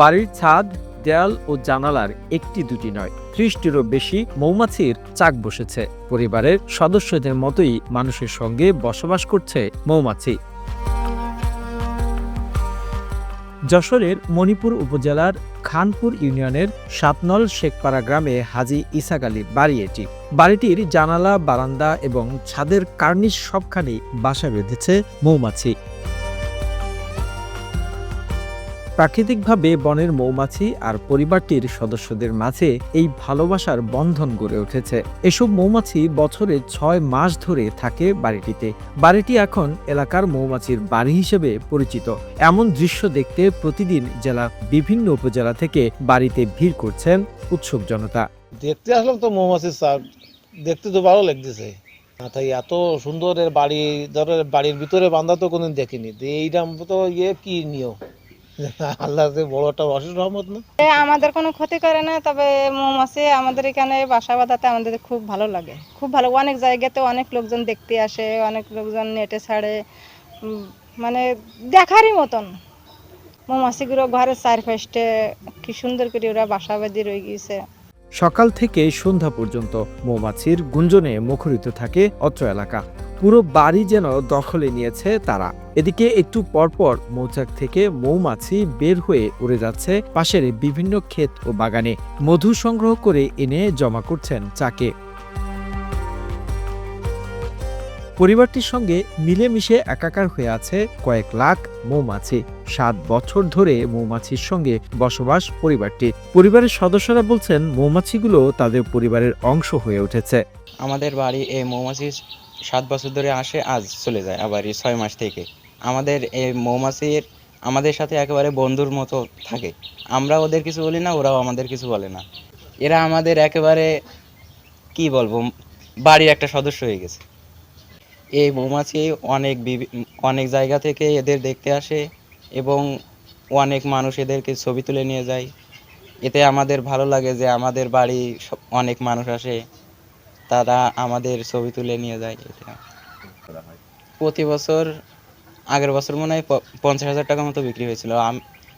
বাড়ির ছাদ, দেয়াল ও জানালার একটি দুটি নয়, ত্রিশটিরও বেশি মৌমাছির চাক বসেছে। পরিবারের সদস্যদের মতোই মানুষের সঙ্গে বসবাস করছে মৌমাছি। যশোরের মণিপুর উপজেলার খানপুর ইউনিয়নের সাতনল শেখপাড়া গ্রামে হাজি ইসাক আলী বাড়ি এটি। বাড়িটির জানালা, বারান্দা এবং ছাদের কার্নিশ সবখানি বাসা বেঁধেছে মৌমাছি। প্রাকৃতিকভাবে বনের মৌমাছি আর পরিবারটির সদস্যদের মাঝে এই ভালোবাসার বন্ধন গড়ে উঠেছে। এসব মৌমাছি বছরে ছয় মাস ধরে থাকে বাড়িটিতে। বাড়িটি এখন এলাকার মৌমাছির বাড়ি হিসেবে পরিচিত। এমন দৃশ্য দেখতে প্রতিদিন জেলা বিভিন্ন উপজেলা থেকে বাড়িতে ভিড় করছেন উৎসুক জনতা। দেখতে আসলাম তো মৌমাছির চাক দেখতে তো ভালো লাগতেছে। তাই এত সুন্দর এর বাড়ি ধরো বাড়ির ভিতরে বান্ধা তো কোনোদিন দেখিনি। এইটা তো ইয়ে কি নিয়ম? আল্লাহ যে বড় একটা অশেষ রহমত না? এ আমাদের কোনো ক্ষতি করে না তবে মৌমাছি আমাদের এখানে বাসা বাঁধাতে আমাদের খুব ভালো লাগে। খুব ভালো অনেক জায়গাতে অনেক লোকজন দেখতে আসে অনেক লোকজন নেটে ছাড়ে। মানে দেখারই মতন। মৌমাছিগুলো ঘরের চারপাশে কি সুন্দর করে ওরা বাসা বাঁধি রয়ে গিয়েছে। সকাল থেকে সন্ধ্যা পর্যন্ত মৌমাছির গুঞ্জনে মুখরিত থাকে অত্র এলাকা। পুরো বাড়ি যেন দখলে নিয়েছে তারা। এদিকে একটু পরপর মৌচাক থেকে মৌমাছি বের হয়ে উড়ে যাচ্ছে পাশের বিভিন্ন ক্ষেত ও বাগানে। মধু সংগ্রহ করে এনে জমা করছেন চাকে। পরিবারটির সঙ্গে মিলেমিশে একাকার হয়ে আছে কয়েক লাখ মৌমাছি। সাত বছর ধরে মৌমাছির সঙ্গে বসবাস পরিবারটি। পরিবারের সদস্যরা বলছেন, মৌমাছিগুলো তাদের পরিবারের অংশ হয়ে উঠেছে। আমাদের বাড়ি এই মৌমাছি সাত বছর ধরে আসে, আজ চলে যায় আবার এই ছয় মাস থেকে। আমাদের এই মৌমাছির, আমাদের সাথে একেবারে বন্ধুর মতো থাকে। আমরা ওদের কিছু বলি না, ওরাও আমাদের কিছু বলে না। এরা আমাদের একেবারে, কি বলব, বাড়ির একটা সদস্য হয়ে গেছে। এই মৌমাছি অনেক অনেক জায়গা থেকে এদের দেখতে আসে এবং অনেক মানুষ এদেরকে ছবি তুলে নিয়ে যায়। এতে আমাদের ভালো লাগে যে আমাদের বাড়ি অনেক মানুষ আসে। তারা আমাদের ছবি তুলে নিয়ে যায় প্রতি বছর আগের বছর মনে হয় পঞ্চাশ হাজার টাকার মতো বিক্রি হয়েছিল।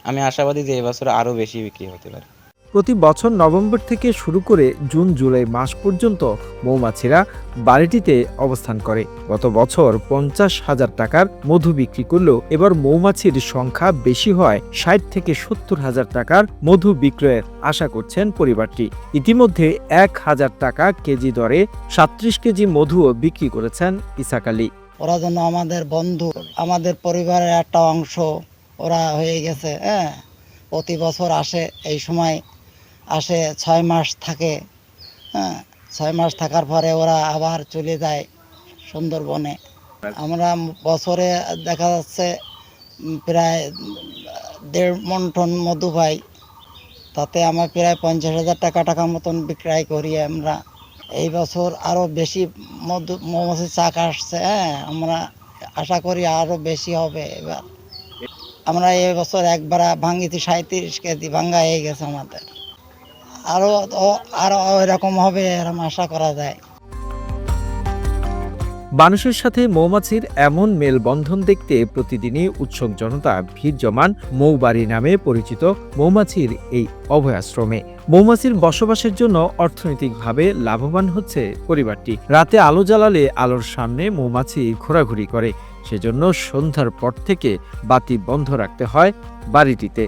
আমি আশাবাদী যে এবছর আরও বেশি বিক্রি হতে পারে। প্রতি বছর নভেম্বর থেকে শুরু করে জুন, জুলাই মাস পর্যন্ত মৌমাছিরা বাড়িটিতে অবস্থান করে। গত বছর পঞ্চাশ হাজার টাকার মধু বিক্রি করলেও এবার মৌমাছির সংখ্যা বেশি হয় ষাট থেকে সত্তর হাজার টাকার মধু বিক্রয়ের আশা করছেন পরিবারটি। ইতিমধ্যে এক হাজার টাকা কেজি দরে সাত্রিশ কেজি মধুও বিক্রি করেছেন ইসাক আলী। ওরা যেন আমাদের বন্ধু, আমাদের পরিবারের একটা অংশ ওরা হয়ে গেছে হ্যাঁ? প্রতি বছর আসে এই সময় আসে, ছয় মাস থাকে হ্যাঁ ছয় মাস থাকার পরে ওরা আবার চলে যায় সুন্দরবনে। আমরা বছরে দেখা যাচ্ছে প্রায় দেড় মন টন মধু পাই। তাতে আমরা প্রায় পঞ্চাশ হাজার টাকা টাকা মতন বিক্রয় করি আমরা। এই বছর আরও বেশি মধু, মৌমাছি চাক আসছে হ্যাঁ আমরা আশা করি আরও বেশি হবে এবার। আমরা এই বছর একবার ভাঙ্গিতে সাঁত্রিশ কেজি ভাঙ্গা হয়ে গেছে আমাদের। আরও ও- আরও এরকম হবে এরকম আশা করা যায়। মানুষের সাথে মৌমাছির এমন মেলবন্ধন দেখতে প্রতিদিনই উৎসুক জনতা ভিড় জমান মৌবাড়ি নামে পরিচিত মৌমাছির এই অভয়াশ্রমে। মৌমাছির বসবাসের জন্য অর্থনৈতিকভাবে লাভবান হচ্ছে পরিবারটি। রাতে আলো জ্বালালে আলোর সামনে মৌমাছি ঘোরাঘুরি করে। সেজন্য সন্ধ্যার পর থেকে বাতি বন্ধ রাখতে হয় বাড়িটিতে।